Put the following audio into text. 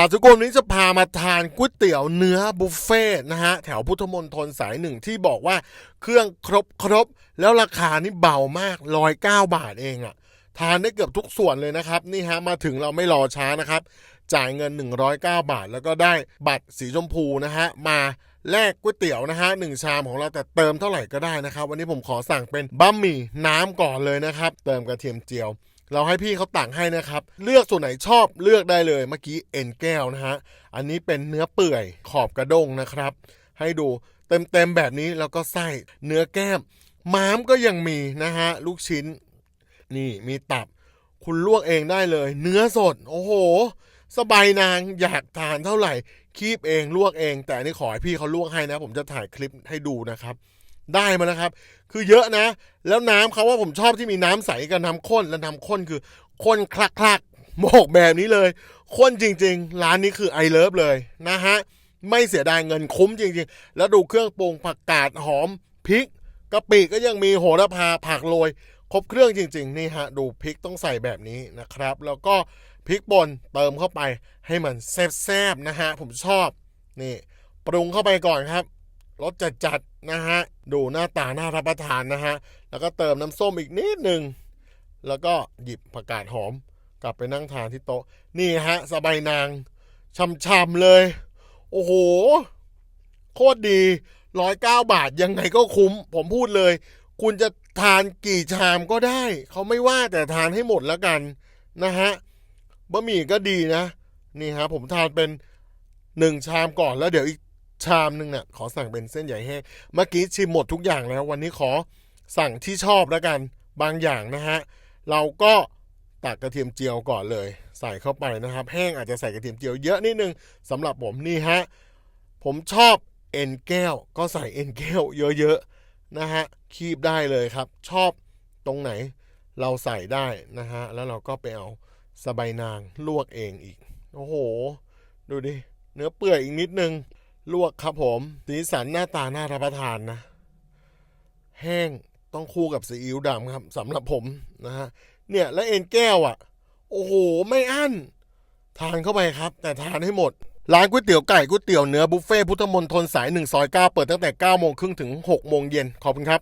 อาทุกคนนี้จะพามาทานก๋วยเตี๋ยวเนื้อบุฟเฟ่ต์นะฮะแถวพุทธมณฑลสายหนึ่งที่บอกว่าเครื่องครบครบแล้วราคานี่เบามากร้อยเก้าบาทเองอะทานได้เกือบทุกส่วนเลยนะครับ นี่ฮะมาถึงเราไม่รอช้านะครับ จ่ายเงิน 109 บาท แล้วก็ได้บัตรสีชมพูนะฮะมาแลกก๋วยเตี๋ยวนะฮะหนึ่งชามของเราแต่เติมเท่าไหร่ก็ได้นะครับ วันนี้ผมขอสั่งเป็นบะหมี่น้ำก่อนเลยนะครับ เติมกระเทียมเจียว เราให้พี่เขาตักให้นะครับ เลือกส่วนไหนชอบเลือกได้เลยเมื่อกี้เอ็นแก้วนะฮะ อันนี้เป็นเนื้อเปื่อยขอบกระด้งนะครับ ให้ดูเต็มๆแบบนี้แล้วก็ไส้เนื้อแก้มม้ามก็ยังมีนะฮะ ลูกชิ้น นี่มีตับ คุณลวกเองได้เลย เนื้อสด โอ้โห สบายนางอยากทานเท่าไหร่คีบเองลวกเอง แต่อันนี่ขอให้พี่เขาลวกให้นะ ผมจะถ่ายคลิปให้ดูนะครับ ได้มานะครับ คือเยอะนะ แล้วน้ำเขาว่าผมชอบที่มีน้ำใสกับน้ำข้นและน้ำข้นคือข้นคลักคลักๆบอกแบบนี้เลยข้นจริง ๆ ร้านนี้คือไอเลิฟเลยนะฮะไม่เสียดายเงินคุ้มจริง ๆ แล้วดูเครื่องปรุงผักกาดหอมพริกกะปิก็ยังมีโหระพาผักโรยครบเครื่องจริง ๆ นี่ฮะ ดูพริกต้องใส่แบบนี้นะครับ แล้วก็พริกป่นเติมเข้าไปให้มันแซ่บๆนะฮะ ผมชอบ นี่ ปรุงเข้าไปก่อนครับ รสจัดๆนะฮะ ดูหน้าตาน่ารับประทานนะฮะ แล้วก็เติมน้ำส้มอีกนิดหนึ่ง แล้วก็หยิบผักกาดหอม กลับไปนั่งทานที่โต๊ะ นี่ฮะ สบายนางช่ำๆเลย โอ้โห โคตรดีร้อยเก้าบาทยังไงก็คุ้ม ผมพูดเลย คุณจะทานกี่ชามก็ได้ เขาไม่ว่าแต่ทานให้หมดแล้วกันนะฮะบะหมี่ก็ดีนะ นี่ฮะผมทานเป็นหนึ่งชามก่อนแล้วเดี๋ยวอีก ชามหนึ่งเนี่ยขอสั่งเป็นเส้นใหญ่แห้งเมื่อกี้ชิมหมดทุกอย่างแล้ว วันนี้ขอสั่งที่ชอบแล้วกันบางอย่างนะฮะเราก็ตักกระเทียมเจียวก่อนเลย ใส่เข้าไปนะครับ แห้งอาจจะใส่กระเทียมเจียวเยอะนิดนึงสำหรับผมนี่ฮะผมชอบเอ็นแก้ว ก็ใส่เอ็นแก้วเยอะๆนะฮะคีบได้เลยครับ ชอบตรงไหนเราใส่ได้นะฮะแล้วเราก็ไปเอาสบายนางลวกเองอีก โอ้โห ดูดิ เนื้อเปื่อยอีกนิดนึง ลวกครับผมสีสันหน้าตาน่ารับประทานนะ แห้งต้องคู่กับซีอิ๊วดำครับสำหรับผมนะฮะเนี่ยแล้วเอ็นแก้วอะ โอ้โห ไม่อั้น ทานเข้าไปครับ แต่ทานให้หมด ร้านก๋วยเตี๋ยวไก่ก๋วยเตี๋ยวเนื้อบุฟเฟ่พุทธมนตรสาย1ซอย9เปิดตั้งแต่9โมงครึ่งถึง6โมงเย็นขอบคุณครับ